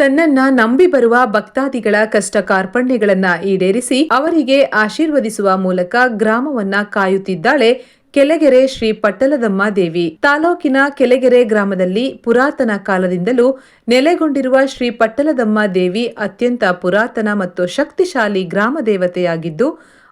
ತನ್ನನ್ನ ನಂಬಿ ಬರುವ ಭಕ್ತಾದಿಗಳ ಕಷ್ಟ ಕಾರ್ಪಣ್ಯಗಳನ್ನ ಈಡೇರಿಸಿ ಅವರಿಗೆ ಆಶೀರ್ವದಿಸುವ ಮೂಲಕ ಗ್ರಾಮವನ್ನ ಕಾಯುತ್ತಿದ್ದಾಳೆ ಕೆಳಗೆರೆ ಶ್ರೀ ಪಟ್ಟಲದಮ್ಮ ದೇವಿ. ತಾಲೂಕಿನ ಕೆಳಗೆರೆ ಗ್ರಾಮದಲ್ಲಿ ಪುರಾತನ ಕಾಲದಿಂದಲೂ ನೆಲೆಗೊಂಡಿರುವ ಶ್ರೀ ಪಟ್ಟಲದಮ್ಮ ದೇವಿ ಅತ್ಯಂತ ಪುರಾತನ ಮತ್ತು ಶಕ್ತಿಶಾಲಿ ಗ್ರಾಮ ದೇವತೆಯಾಗಿದ್ದು,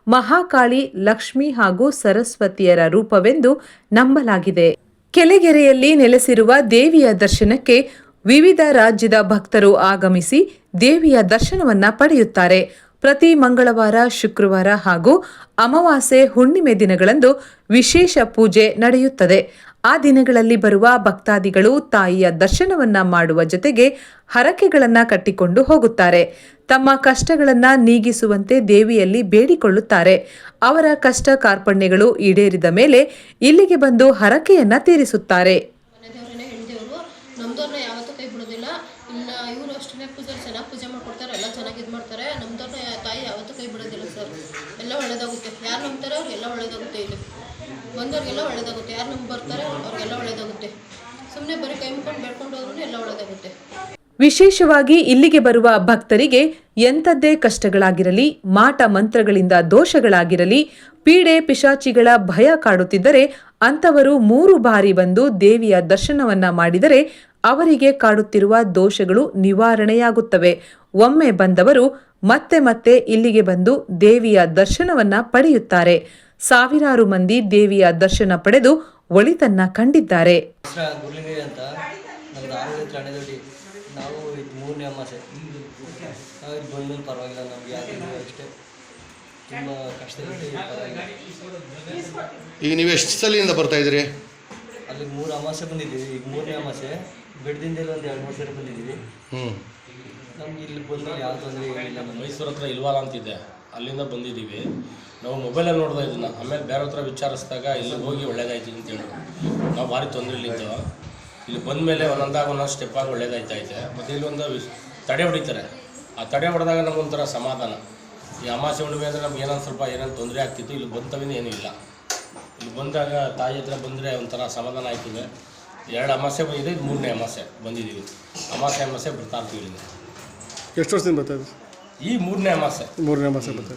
ಮಹಾಕಾಳಿ ಲಕ್ಷ್ಮಿ ಹಾಗೂ ಸರಸ್ವತಿಯರ ರೂಪವೆಂದು ನಂಬಲಾಗಿದೆ. ಕೆಳಗೆರೆಯಲ್ಲಿ ನೆಲೆಸಿರುವ ದೇವಿಯ ದರ್ಶನಕ್ಕೆ ವಿವಿಧ ರಾಜ್ಯದ ಭಕ್ತರು ಆಗಮಿಸಿ ದೇವಿಯ ದರ್ಶನವನ್ನ ಪಡೆಯುತ್ತಾರೆ. ಪ್ರತಿ ಮಂಗಳವಾರ, ಶುಕ್ರವಾರ ಹಾಗೂ ಅಮಾವಾಸ್ಯೆ ಹುಣ್ಣಿಮೆ ದಿನಗಳಂದು ವಿಶೇಷ ಪೂಜೆ ನಡೆಯುತ್ತದೆ. ಆ ದಿನಗಳಲ್ಲಿ ಬರುವ ಭಕ್ತಾದಿಗಳು ತಾಯಿಯ ದರ್ಶನವನ್ನ ಮಾಡುವ ಜೊತೆಗೆ ಹರಕೆಗಳನ್ನ ಕಟ್ಟಿಕೊಂಡು ಹೋಗುತ್ತಾರೆ. ತಮ್ಮ ಕಷ್ಟಗಳನ್ನ ನೀಗಿಸುವಂತೆ ದೇವಿಯಲ್ಲಿ ಬೇಡಿಕೊಳ್ಳುತ್ತಾರೆ. ಅವರ ಕಷ್ಟ ಕಾರ್ಪಣ್ಯಗಳು ಈಡೇರಿದ ಮೇಲೆ ಇಲ್ಲಿಗೆ ಬಂದು ಹರಕೆಯನ್ನ ತೀರಿಸುತ್ತಾರೆ ಮನೆ ದೇವ್ರನ್ನೇ ಹೆಣ್ದೇವ್ರು ನಮ್ದವ್ರನ್ನ ಯಾವತ್ತೂ ಕೈ ಬಿಡೋದಿಲ್ಲ ಇನ್ನು ಇವರು ಅಷ್ಟೇ ಪೂಜೆ ಚೆನ್ನಾಗಿ ಪೂಜೆ ಮಾಡ್ಕೊಡ್ತಾರೆ ಎಲ್ಲ ಚೆನ್ನಾಗಿ ಇದು ಮಾಡ್ತಾರೆ ನಮ್ದವ್ರನ್ನ ತಾಯಿ ಯಾವತ್ತೂ ಕೈ ಬಿಡೋದಿಲ್ಲ ಸರ್ ಎಲ್ಲ ಒಳ್ಳೇದಾಗುತ್ತೆ ಯಾರು ನಂಬ್ತಾರೆ ಅವ್ರಿಗೆಲ್ಲ ಒಳ್ಳೇದಾಗುತ್ತೆ ಇಲ್ಲಿ ಬಂದವ್ರಿಗೆಲ್ಲ ಒಳ್ಳೇದಾಗುತ್ತೆ. ಯಾರು ನಂಬಿ ಬರ್ತಾರೆ ಅವ್ರಿಗೆಲ್ಲ ಒಳ್ಳೇದಾಗುತ್ತೆ. ಸುಮ್ಮನೆ ಬರೀ ಕೈ ಮುಕೊಂಡು ಹೋದ್ರೂ ಎಲ್ಲ ಒಳ್ಳೇದಾಗುತ್ತೆ. ವಿಶೇಷವಾಗಿ ಇಲ್ಲಿಗೆ ಬರುವ ಭಕ್ತರಿಗೆ ಎಂಥದ್ದೇ ಕಷ್ಟಗಳಾಗಿರಲಿ, ಮಾಟ ಮಂತ್ರಗಳಿಂದ ದೋಷಗಳಾಗಿರಲಿ, ಪೀಡೆ ಪಿಶಾಚಿಗಳ ಭಯ ಕಾಡುತ್ತಿದ್ದರೆ ಅಂಥವರು ಮೂರು ಬಾರಿ ಬಂದು ದೇವಿಯ ದರ್ಶನವನ್ನ ಮಾಡಿದರೆ ಅವರಿಗೆ ಕಾಡುತ್ತಿರುವ ದೋಷಗಳು ನಿವಾರಣೆಯಾಗುತ್ತವೆ. ಒಮ್ಮೆ ಬಂದವರು ಮತ್ತೆ ಮತ್ತೆ ಇಲ್ಲಿಗೆ ಬಂದು ದೇವಿಯ ದರ್ಶನವನ್ನ ಪಡೆಯುತ್ತಾರೆ. ಸಾವಿರಾರು ಮಂದಿ ದೇವಿಯ ದರ್ಶನ ಪಡೆದು ಒಳಿತನ್ನ ಕಂಡಿದ್ದಾರೆ. ನಾವು ಇದು ಮೂರನೇ ಅಮಾಸೆ. ಇಲ್ಲಿ ಬಂದ್ಮೇಲೆ ಪರವಾಗಿಲ್ಲ ನಮ್ಗೆ ಅಷ್ಟೇ. ತುಂಬ ಕಷ್ಟದಲ್ಲಿ ಈಗ ನೀವು ಎಷ್ಟು ಸಲಿಂದ ಬರ್ತಾ ಇದ್ದೀರಿ? ಅಲ್ಲಿ ಮೂರು ಅಮಾಸೆ ಬಂದಿದ್ದೀವಿ. ಈಗ ಮೂರನೇ ಅಮಾಸೆ. ಬೆಡ್ದಿಂದ ಒಂದು ಎರಡು ಮೂರು ಸರಿ ಬಂದಿದ್ದೀವಿ. ಹ್ಞೂ ನಮ್ಗೆ ಇಲ್ಲಿ ಬಂದಲ್ಲಿ, ಯಾವ ತೊಂದರೆ ನಮಗೆ ಮೈಸೂರು ಹತ್ರ ಇಲ್ವಾಲ ಅಂತಿದೆ ಅಲ್ಲಿಂದ ಬಂದಿದ್ದೀವಿ. ನಾವು ಮೊಬೈಲಲ್ಲಿ ನೋಡ್ದೆ ಇದನ್ನು ಆಮೇಲೆ ಬೇರೆ ಹತ್ರ ವಿಚಾರಿಸಿದಾಗ ಇಲ್ಲಿ ಹೋಗಿ ಒಳ್ಳೇದಾಯ್ತು ಅಂತ ಹೇಳಿದ್ರು. ನಾವು ಭಾರಿ ತೊಂದರೆ ಇಲ್ಲಿದ್ದು ಇಲ್ಲಿ ಬಂದ ಮೇಲೆ ಒಂದೊಂದಾಗ ಒಂದೊಂದು ಸ್ಟೆಪ್ ಆಗಿ ಒಳ್ಳೇದಾಯ್ತಾ ಐತೆ ಮತ್ತು ಇಲ್ಲೊಂದು ವಿಶ್- ತಡೆ ಹೊಡಿತಾರೆ. ಆ ತಡೆ ಹೊಡೆದಾಗ ನಮಗೊಂಥರ ಸಮಾಧಾನ. ಈ ಅಮಾಸೆ ಹುಣ್ಣಿಮೆ ಅಂದರೆ ನಮ್ಗೆ ಏನೋ ಸ್ವಲ್ಪ ಏನೇನು ತೊಂದರೆ ಆಗ್ತಿತ್ತು. ಇಲ್ಲಿ ಬಂತವಿನ ಏನೂ ಇಲ್ಲ. ಇಲ್ಲಿ ಬಂದಾಗ ತಾಯಿ ಹತ್ರ ಬಂದರೆ ಒಂಥರ ಸಮಾಧಾನ ಆಯ್ತದೆ. ಎರಡು ಅಮಾಸೆ ಬಂದಿದೆ ಇದು ಮೂರನೇ ಅಮಾಸೆ ಬಂದಿದ್ದೀವಿ. ಅಮಾಸೆ ಅಮಾಸೆ ಬರ್ತಾ ಇರ್ತೀವಿ ಇಲ್ಲಿಂದ. ಎಷ್ಟು ವರ್ಷದಿಂದ ಬರ್ತಾ ಇದೆ ಈ ಮೂರನೇ ಅಮಾಸೆ ಮೂರನೇ ಮಾಸ ಬರ್ತಾ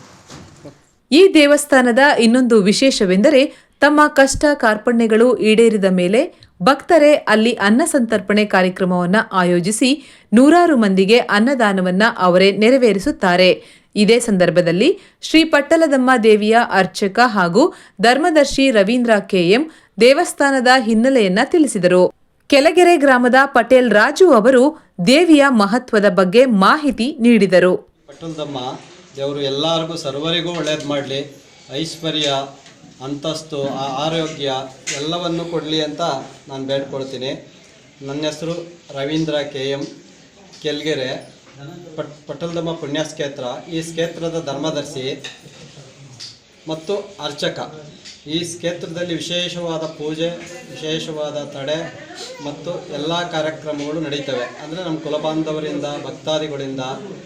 ಈ ದೇವಸ್ಥಾನದ ಇನ್ನೊಂದು ವಿಶೇಷವೆಂದರೆ ತಮ್ಮ ಕಷ್ಟ ಕಾರ್ಪಣ್ಯಗಳು ಈಡೇರಿದ ಮೇಲೆ ಭಕ್ತರೇ ಅಲ್ಲಿ ಅನ್ನ ಸಂತರ್ಪಣೆ ಕಾರ್ಯಕ್ರಮವನ್ನು ಆಯೋಜಿಸಿ ನೂರಾರು ಮಂದಿಗೆ ಅನ್ನದಾನವನ್ನು ಅವರೇ ನೆರವೇರಿಸುತ್ತಾರೆ. ಇದೇ ಸಂದರ್ಭದಲ್ಲಿ ಶ್ರೀ ಪಟ್ಟಲದಮ್ಮ ದೇವಿಯ ಅರ್ಚಕ ಹಾಗೂ ಧರ್ಮದರ್ಶಿ ರವೀಂದ್ರ ಕೆಎಂ ದೇವಸ್ಥಾನದ ಹಿನ್ನೆಲೆಯನ್ನ ತಿಳಿಸಿದರು. ಕೆಳಗೆರೆ ಗ್ರಾಮದ ಪಟೇಲ್ ರಾಜು ಅವರು ದೇವಿಯ ಮಹತ್ವದ ಬಗ್ಗೆ ಮಾಹಿತಿ ನೀಡಿದರು. ಪಟೇಲ್ದಮ್ಮ ದೇವರು ಎಲ್ಲರಿಗೂ ಸರ್ವರಿಗೂ ಒಳ್ಳೇದು ಮಾಡಲಿ. ಐಶ್ವರ್ಯ, ಅಂತಸ್ತು ಆರೋಗ್ಯ ಎಲ್ಲವನ್ನು ಕೊಡಲಿ ಅಂತ ನಾನು ಬೇಡ್ಕೊಳ್ತೀನಿ. ನನ್ನ ಹೆಸರು ರವೀಂದ್ರ ಕೆ ಎಂ ಕೆಲ್ಗೆರೆ. ಪಟ್ ಪಟಲ್ದಮ್ಮ ಪುಣ್ಯಕ್ಷೇತ್ರ. ಈ ಕ್ಷೇತ್ರದ ಧರ್ಮದರ್ಶಿ ಮತ್ತು ಅರ್ಚಕ. ಈ ಕ್ಷೇತ್ರದಲ್ಲಿ ವಿಶೇಷವಾದ ಪೂಜೆ, ವಿಶೇಷವಾದ ತಡೆ ಮತ್ತು ಎಲ್ಲ ಕಾರ್ಯಕ್ರಮಗಳು ನಡೀತವೆ. ಅಂದರೆ ನಮ್ಮ ಕುಲಬಾಂಧವರಿಂದ, ಭಕ್ತಾದಿಗಳಿಂದ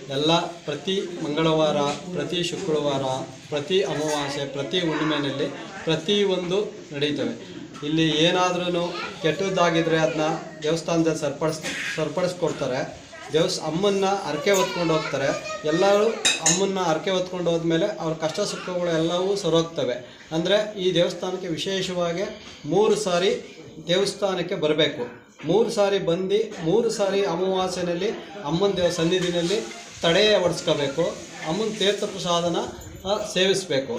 ಎಲ್ಲ ಪ್ರತಿ ಮಂಗಳವಾರ, ಪ್ರತಿ ಶುಕ್ರವಾರ, ಪ್ರತಿ ಅಮಾವಾಸ್ಯೆ, ಪ್ರತಿ ಹುಣ್ಣಿಮೆಯಲ್ಲಿ ಪ್ರತಿಯೊಂದು ನಡೀತವೆ. ಇಲ್ಲಿ ಏನಾದ್ರೂ ಕೆಟ್ಟದ್ದಾಗಿದ್ದರೆ ಅದನ್ನ ದೇವಸ್ಥಾನದಲ್ಲಿ ಸರಿಪಡಿಸ್, ಸರಿಪಡಿಸ್ಕೊಡ್ತಾರೆ. ದೇವಸ್ ಅಮ್ಮನ್ನ ಹರಕೆ ಹೊತ್ಕೊಂಡು ಹೋಗ್ತಾರೆ. ಎಲ್ಲರೂ ಅಮ್ಮನ್ನ ಹರಕೆ ಹೊತ್ಕೊಂಡು ಹೋದ್ಮೇಲೆ ಅವ್ರ ಕಷ್ಟ ಸುಖಗಳು ಎಲ್ಲವೂ ಸರೋಗ್ತವೆ. ಅಂದರೆ ಈ ದೇವಸ್ಥಾನಕ್ಕೆ ವಿಶೇಷವಾಗಿ ಮೂರು ಸಾರಿ ದೇವಸ್ಥಾನಕ್ಕೆ ಬರಬೇಕು. ಮೂರು ಸಾರಿ ಬಂದು ಮೂರು ಸಾರಿ ಅಮಾವಾಸ್ಯೆನಲ್ಲಿ ಅಮ್ಮನ ದೇವ ಸನ್ನಿಧಿನಲ್ಲಿ ತಡೆ ಹೊಡೆಸ್ಕೋಬೇಕು ಅಮ್ಮನ ತೀರ್ಥ ಪ್ರಸಾದನ ಸೇವಿಸಬೇಕು.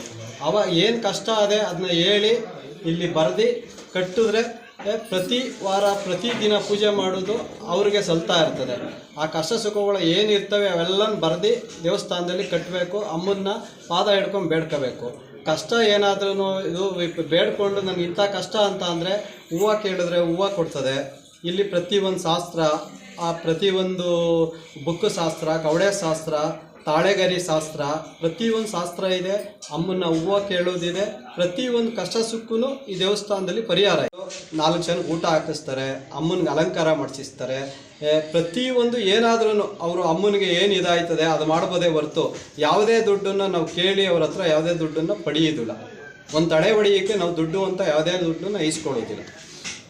ಅವ ಏನು ಕಷ್ಟ ಅದೇ ಅದನ್ನ ಹೇಳಿ ಇಲ್ಲಿ ಬರೆದು ಕಟ್ಟಿದ್ರೆ ಪ್ರತಿ ವಾರ ಪ್ರತಿ ದಿನ ಪೂಜೆ ಮಾಡೋದು ಅವ್ರಿಗೆ ಸಲ್ತಾ ಇರ್ತದೆ. ಆ ಕಷ್ಟ ಸುಖಗಳು ಏನಿರ್ತವೆ ಅವೆಲ್ಲ ಬರೆದು ದೇವಸ್ಥಾನದಲ್ಲಿ ಕಟ್ಟಬೇಕು ಅಮ್ಮನ್ನ ಪಾದ ಹಿಡ್ಕೊಂಡು ಬೇಡ್ಕೋಬೇಕು. ಕಷ್ಟ ಏನಾದ್ರೂ ಇದು ಬೇಡ್ಕೊಂಡು ನನಗೆ ಇಂಥ ಕಷ್ಟ ಅಂತ ಅಂದರೆ ಹೂವು ಕೇಳಿದ್ರೆ ಹೂವು ಕೊಡ್ತದೆ. ಇಲ್ಲಿ ಪ್ರತಿಯೊಂದು ಶಾಸ್ತ್ರ, ಆ ಪ್ರತಿಯೊಂದು ಬುಕ್ ಶಾಸ್ತ್ರ, ಕವಡೆ ಶಾಸ್ತ್ರ ತಾಳೆಗರಿ ಶಾಸ್ತ್ರ. ಪ್ರತಿಯೊಂದು ಶಾಸ್ತ್ರ ಇದೆ. ಅಮ್ಮನ ಹೂವು ಕೇಳೋದಿದೆ. ಪ್ರತಿಯೊಂದು ಕಷ್ಟ ಸುಕ್ಕೂ ಈ ದೇವಸ್ಥಾನದಲ್ಲಿ ಪರಿಹಾರ ನಾಲ್ಕು ಜನ ಊಟ ಹಾಕಿಸ್ತಾರೆ. ಅಮ್ಮನಿಗೆ ಅಲಂಕಾರ ಮಾಡಿಸಿಸ್ತಾರೆ. ಪ್ರತಿಯೊಂದು ಏನಾದ್ರೂ ಅವರು ಅಮ್ಮನಿಗೆ ಏನು ಇದಾಯ್ತದೆ ಅದು ಮಾಡ್ಬೋದೇ ಹೊರತು ಯಾವುದೇ ದುಡ್ಡನ್ನು ನಾವು ಕೇಳಿ ಅವ್ರ ಹತ್ರ ಯಾವುದೇ ದುಡ್ಡನ್ನು ಪಡೆಯೋದಿಲ್ಲ. ಒಂದು ತಡೆ ಹೊಡೆಯೋಕ್ಕೆ ನಾವು ದುಡ್ಡು ಅಂತ ಯಾವುದೇ ದುಡ್ಡನ್ನು ಇಸ್ಕೊಳ್ಳೋದಿಲ್ಲ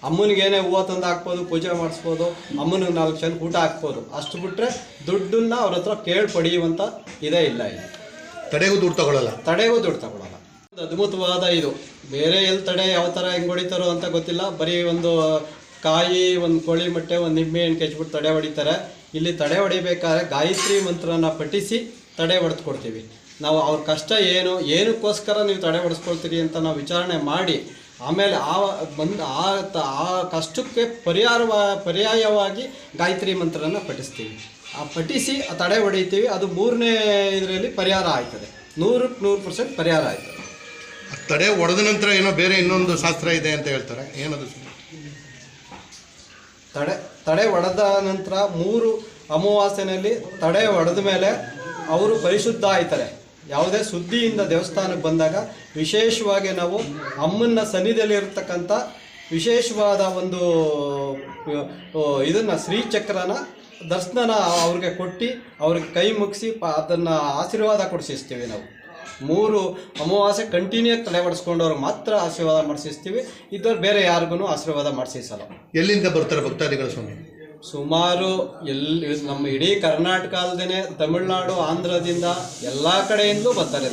ಅಮ್ಮನಿಗೇನೆ ಹೂವು ತಂದು ಹಾಕ್ಬೋದು ಪೂಜೆ ಮಾಡಿಸ್ಬೋದು ಅಮ್ಮನಿಗೆ ನಾಲ್ಕು ಜನ ಊಟ ಹಾಕ್ಬೋದು ಅಷ್ಟು ಬಿಟ್ಟರೆ ದುಡ್ಡನ್ನ ಅವ್ರ ಹತ್ರ ಕೇಳಿ ಪಡೆಯುವಂಥ ಇದೇ ಇಲ್ಲ ಇಲ್ಲಿ. ತಡೆಗೂ ದುಡ್ಡು ತಗೊಳ್ಳಲ್ಲ ತಡೆಗೂ ದುಡ್ಡು ತಗೊಳ್ಳಲ್ಲ ಒಂದು ಅದ್ಭುತವಾದ ಇದು. ಬೇರೆ ಎಲ್ಲಿ ತಡೆ ಯಾವ ಥರ ಹೆಂಗೆ ಹೊಡಿತಾರೋ ಅಂತ ಗೊತ್ತಿಲ್ಲ. ಬರೀ ಒಂದು ಕಾಯಿ ಒಂದು ಕೋಳಿ ಮೊಟ್ಟೆ ಒಂದು ನಿಂಬೆ ಹಣ್ಣು ಕೆಚ್ಬಿಟ್ಟು ತಡೆ ಹೊಡಿತಾರೆ. ಇಲ್ಲಿ ತಡೆ ಹೊಡಿಬೇಕಾದ್ರೆ ಗಾಯತ್ರಿ ಮಂತ್ರನ ಪಠಿಸಿ ತಡೆ ಹೊಡೆದು ನಾವು ಅವ್ರ ಕಷ್ಟ ಏನು ಏನಕ್ಕೋಸ್ಕರ ನೀವು ತಡೆ ಹೊಡೆಸ್ಕೊಳ್ತೀರಿ ಅಂತ ನಾವು ವಿಚಾರಣೆ ಮಾಡಿ ಆಮೇಲೆ ಆ ಬಂದು ಆ ತ- ಆ ಕಷ್ಟಕ್ಕೆ ಪರಿಹಾರವ ಪರ್ಯಾಯವಾಗಿ ಗಾಯತ್ರಿ ಮಂತ್ರನ ಪಠಿಸ್ತೀವಿ. ಆ ಪಠಿಸಿ ಆ ತಡೆ ಹೊಡಿತೀವಿ ಅದು ಮೂರನೇ ಇದರಲ್ಲಿ ಪರಿಹಾರ ಆಯ್ತದೆ. ನೂರಕ್ಕೆ ನೂರು ಪರ್ಸೆಂಟ್ ಪರಿಹಾರ ಆಯ್ತದೆ. ತಡೆ ಹೊಡೆದ ನಂತರ ಏನೋ ಬೇರೆ ಇನ್ನೊಂದು ಶಾಸ್ತ್ರ ಇದೆ ಅಂತ ಹೇಳ್ತಾರೆ. ಏನದು ತಡೆ ತಡೆ ಹೊಡೆದ ನಂತರ ಮೂರು ಅಮಾವಾಸ್ಯೆನಲ್ಲಿ ತಡೆ ಹೊಡೆದ ಮೇಲೆ ಅವರು ಪರಿಶುದ್ಧ ಆಯ್ತಾರೆ. ಯಾವುದೇ ಸುದ್ದಿಯಿಂದ ದೇವಸ್ಥಾನಕ್ಕೆ ಬಂದಾಗ ವಿಶೇಷವಾಗಿ ನಾವು ಅಮ್ಮನ ಸನ್ನಿಧಿಯಲ್ಲಿ ಇರತಕ್ಕಂಥ ವಿಶೇಷವಾದ ಒಂದು ಇದನ್ನು ಶ್ರೀಚಕ್ರನ ದರ್ಶನ ಅವ್ರಿಗೆ ಕೊಟ್ಟು ಅವ್ರಿಗೆ ಕೈ ಮುಗಿಸಿ ಪ, ಅದನ್ನು ಆಶೀರ್ವಾದ ಕೊಡಿಸಿಸ್ತೀವಿ ನಾವು. ಮೂರು ಅಮಾವಾಸ್ಯೆ ಕಂಟಿನ್ಯೂ ತಲೆ ಮಾತ್ರ ಆಶೀರ್ವಾದ ಮಾಡಿಸಿಸ್ತೀವಿ. ಇದ್ದವ್ರು ಬೇರೆ ಯಾರಿಗೂ ಆಶೀರ್ವಾದ ಮಾಡಿಸಿಸಲ್ಲ. ಎಲ್ಲಿಂದ ಬರ್ತಾರೆ ಭಕ್ತಾದಿಗಳು ಸ್ವಾಮಿ? ಸುಮಾರು ಎಲ್ಲಿ ನಮ್ಮ ಇಡೀ ಕರ್ನಾಟಕ ಅಲ್ಲದೆ ತಮಿಳುನಾಡು ಆಂಧ್ರದಿಂದ ಎಲ್ಲ ಕಡೆಯಿಂದಲೂ ಬರ್ತಾರೆ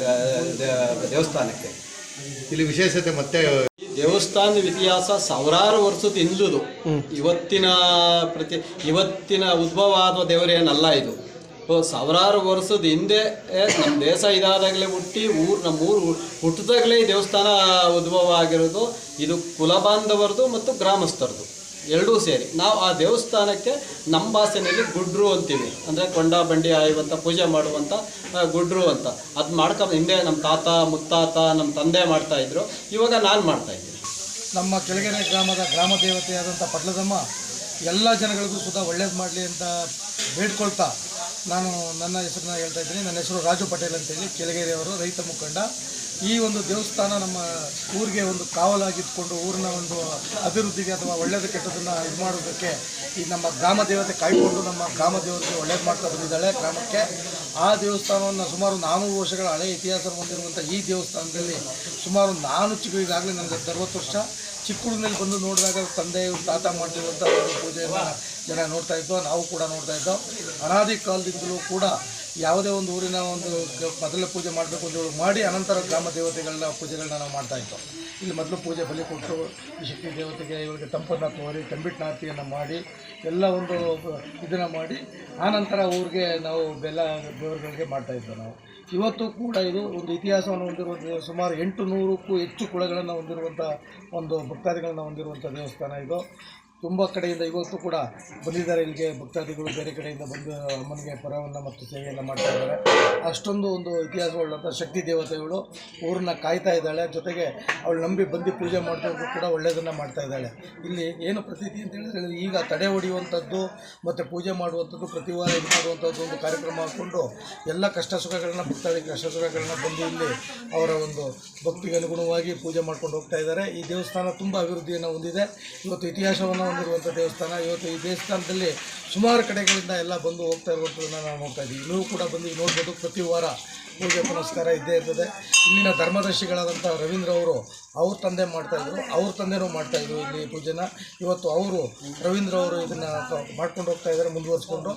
ದೇವಸ್ಥಾನಕ್ಕೆ. ಇಲ್ಲಿ ವಿಶೇಷತೆ ಮತ್ತೆ ಈ ದೇವಸ್ಥಾನದ ಇತಿಹಾಸ ಸಾವಿರಾರು ವರ್ಷದ ಹಿಂದುದು ಇವತ್ತಿನ ಪ್ರತಿ ಇವತ್ತಿನ ಉದ್ಭವ ಆದ ದೇವರೇನಲ್ಲ ಇದು. ಸಾವಿರಾರು ವರ್ಷದ ಹಿಂದೆ ನಮ್ಮ ದೇಶ ಇದಾದಾಗಲೇ ಹುಟ್ಟಿ ಊರು ನಮ್ಮ ಊರು ಹುಟ್ಟಿದಾಗಲೇ ಈ ದೇವಸ್ಥಾನ ಉದ್ಭವ ಆಗಿರೋದು. ಇದು ಕುಲಬಾಂಧವರದು ಮತ್ತು ಗ್ರಾಮಸ್ಥರದು. ಎರಡೂ ಸೇರಿ. ನಾವು ಆ ದೇವಸ್ಥಾನಕ್ಕೆ ನಮ್ಮ ಭಾಷೆಯಲ್ಲಿ ಗುಡ್ರು ಅಂತೀವಿ. ಅಂದರೆ ಕೊಂಡ, ಬಂಡಿ ಆಯುವಂಥ ಪೂಜೆ ಮಾಡುವಂಥ ಗುಡ್ರು ಅಂತ. ಅದು ಮಾಡ್ಕೊ ಹಿಂದೆ ನಮ್ಮ ತಾತ, ಮುತ್ತಾತ ನಮ್ಮ ತಂದೆ ಮಾಡ್ತಾಯಿದ್ರು ಇವಾಗ ನಾನು ಮಾಡ್ತಾಯಿದ್ದೀನಿ ನಮ್ಮ ಕೆಳಗೆರೆ ಗ್ರಾಮದ ಗ್ರಾಮ ದೇವತೆಯಾದಂಥ ಪಟ್ಲದಮ್ಮ, ಎಲ್ಲ ಜನಗಳಿಗೂ ಸುತ ಒಳ್ಳೇದು ಮಾಡಲಿ ಅಂತ ಬೇಡ್ಕೊಳ್ತಾ ನಾನು ನನ್ನ ಹೆಸರನ್ನ ಹೇಳ್ತಾ ಇದ್ದೀನಿ. ನನ್ನ ಹೆಸರು ರಾಜು ಪಟೇಲ್ ಅಂತೇಳಿ ಕೆಳಗೆರೆಯವರು ರೈತ ಮುಖಂಡ. ಈ ಒಂದು ದೇವಸ್ಥಾನ ನಮ್ಮ ಊರಿಗೆ ಒಂದು ಕಾವಲಾಗಿದ್ದುಕೊಂಡು ಊರಿನ ಒಂದು ಅಭಿವೃದ್ಧಿಗೆ ಅಥವಾ ಒಳ್ಳೆಯದು ಕೆಟ್ಟದನ್ನು ಇದು ಮಾಡೋದಕ್ಕೆ ಈ ನಮ್ಮ ಗ್ರಾಮ ದೇವತೆ ಕಾಯ್ಕೊಂಡು ನಮ್ಮ ಗ್ರಾಮ ದೇವರಿಗೆ ಒಳ್ಳೇದು ಮಾಡ್ತಾ ಬಂದಿದ್ದಾಳೆ. ಗ್ರಾಮಕ್ಕೆ ಆ ದೇವಸ್ಥಾನವನ್ನು ಸುಮಾರು ನಾನೂರು ವರ್ಷಗಳ ಹಳೆ ಇತಿಹಾಸ ಹೊಂದಿರುವಂಥ ಈ ದೇವಸ್ಥಾನದಲ್ಲಿ ಸುಮಾರು ನಾನು ಚಿಕ್ಕ ಈಗಾಗಲೇ ನನಗೆ ಅರವತ್ತು ವರ್ಷ. ಚಿಕ್ಕ ಹುಡುಗನಲ್ಲಿ ಬಂದು ನೋಡಿದಾಗ ತಂದೆ ತಾತ ಮಾಡ್ತಿರುವಂಥ ಪೂಜೆಯನ್ನು ಜನ ನೋಡ್ತಾ ಇದ್ದೋ, ನಾವು ಕೂಡ ನೋಡ್ತಾ ಇದ್ದೋ. ಅನಾದಿ ಕಾಲದಿಂದಲೂ ಕೂಡ ಯಾವುದೇ ಒಂದು ಊರಿನ ಒಂದು ಮೊದಲ ಪೂಜೆ ಮಾಡಬೇಕು ಅಂತ ಮಾಡಿ ಅನಂತರ ಗ್ರಾಮ ದೇವತೆಗಳನ್ನ ಪೂಜೆಗಳನ್ನ ನಾವು ಮಾಡ್ತಾ ಇದ್ದೋ. ಇಲ್ಲಿ ಮೊದಲು ಪೂಜೆ ಬಲಿ ಕೊಟ್ಟು ಶಕ್ತಿ ದೇವತೆಗೆ ಇವರಿಗೆ ತಂಪನ್ನು ತೋರಿ, ತಂಬಿಟ್ನಾರ್ತಿಯನ್ನು ಮಾಡಿ, ಎಲ್ಲ ಒಂದು ಇದನ್ನು ಮಾಡಿ ಆನಂತರ ಊರಿಗೆ ನಾವು ಬೆಲ್ಲ ದೇವರುಗಳಿಗೆ ಮಾಡ್ತಾ ಇದ್ದೋ ನಾವು. ಇವತ್ತು ಕೂಡ ಇದು ಒಂದು ಇತಿಹಾಸವನ್ನು ಹೊಂದಿರುವ ಸುಮಾರು ಎಂಟು ನೂರಕ್ಕೂ ಹೆಚ್ಚು ಕುಳಗಳನ್ನು ಹೊಂದಿರುವಂಥ ಒಂದು ಭಕ್ತಾದಿಗಳನ್ನ ಹೊಂದಿರುವಂಥ ದೇವಸ್ಥಾನ ಇದು. ತುಂಬ ಕಡೆಯಿಂದ ಇವತ್ತು ಕೂಡ ಬಂದಿದ್ದಾರೆ. ಇಲ್ಲಿಗೆ ಭಕ್ತಾದಿಗಳು ಬೇರೆ ಕಡೆಯಿಂದ ಬಂದು ಅಮ್ಮನಿಗೆ ಪರವನ್ನು ಮತ್ತು ಸೇವೆಯನ್ನು ಮಾಡ್ತಾ ಇದ್ದಾರೆ. ಅಷ್ಟೊಂದು ಒಂದು ಇತಿಹಾಸವುಳ್ಳಂಥ ಶಕ್ತಿ ದೇವತೆಗಳು ಊರನ್ನ ಕಾಯ್ತಾ ಇದ್ದಾಳೆ. ಜೊತೆಗೆ ಅವಳು ನಂಬಿ ಬಂದು ಪೂಜೆ ಮಾಡಿದವ್ರಿಗೂ ಕೂಡ ಒಳ್ಳೆಯದನ್ನು ಮಾಡ್ತಾ ಇದ್ದಾಳೆ. ಇಲ್ಲಿ ಏನು ಪ್ರತೀತಿ ಅಂತ ಹೇಳಿದ್ರೆ, ಈಗ ತಡೆ ಹೊಡೆಯುವಂಥದ್ದು ಮತ್ತು ಪೂಜೆ ಮಾಡುವಂಥದ್ದು ಪ್ರತಿ ವಾರ ಇದು ಮಾಡುವಂಥದ್ದು ಒಂದು ಕಾರ್ಯಕ್ರಮ ಹಾಕ್ಕೊಂಡು ಎಲ್ಲ ಕಷ್ಟ ಸುಖಗಳನ್ನ, ಭಕ್ತಾದಿ ಕಷ್ಟ ಸುಖಗಳನ್ನ ಬಂದು ಇಲ್ಲಿ ಅವರ ಒಂದು ಭಕ್ತಿಗೆ ಅನುಗುಣವಾಗಿ ಪೂಜೆ ಮಾಡ್ಕೊಂಡು ಹೋಗ್ತಾ ಇದ್ದಾರೆ. ಈ ದೇವಸ್ಥಾನ ತುಂಬ ಅಭಿವೃದ್ಧಿಯನ್ನು ಹೊಂದಿದೆ. ಇವತ್ತು ಇತಿಹಾಸವನ್ನು ಹೊಂದಿರುವಂಥ ದೇವಸ್ಥಾನ. ಇವತ್ತು ಈ ದೇವಸ್ಥಾನದಲ್ಲಿ ಸುಮಾರು ಕಡೆಗಳಿಂದ ಎಲ್ಲ ಬಂದು ಹೋಗ್ತಾ ಇರುವಂಥದ್ದನ್ನು ನಾವು ನೋಡ್ತಾ ಇದ್ದೀವಿ. ನೀವು ಕೂಡ ಬಂದು ನೋಡ್ಬೋದು, ಪ್ರತಿ ವಾರ ಪೂಜೆ ಪುನಸ್ಕಾರ ಇದ್ದೇ ಇರ್ತದೆ. ಇಲ್ಲಿನ ಧರ್ಮದರ್ಶಿಗಳಾದಂಥ ರವೀಂದ್ರ ಅವರು ಅವ್ರ ತಂದೆ ಮಾಡ್ತಾಯಿದ್ರು ಅವ್ರ ತಂದೆನೂ ಮಾಡ್ತಾಯಿದ್ರು ಇಲ್ಲಿ ಪೂಜೆನ. ಇವತ್ತು ಅವರು ರವೀಂದ್ರ ಅವರು ಇದನ್ನು ಮಾಡ್ಕೊಂಡು ಹೋಗ್ತಾ ಇದ್ದಾರೆ, ಮುಂದುವರಿಸ್ಕೊಂಡು.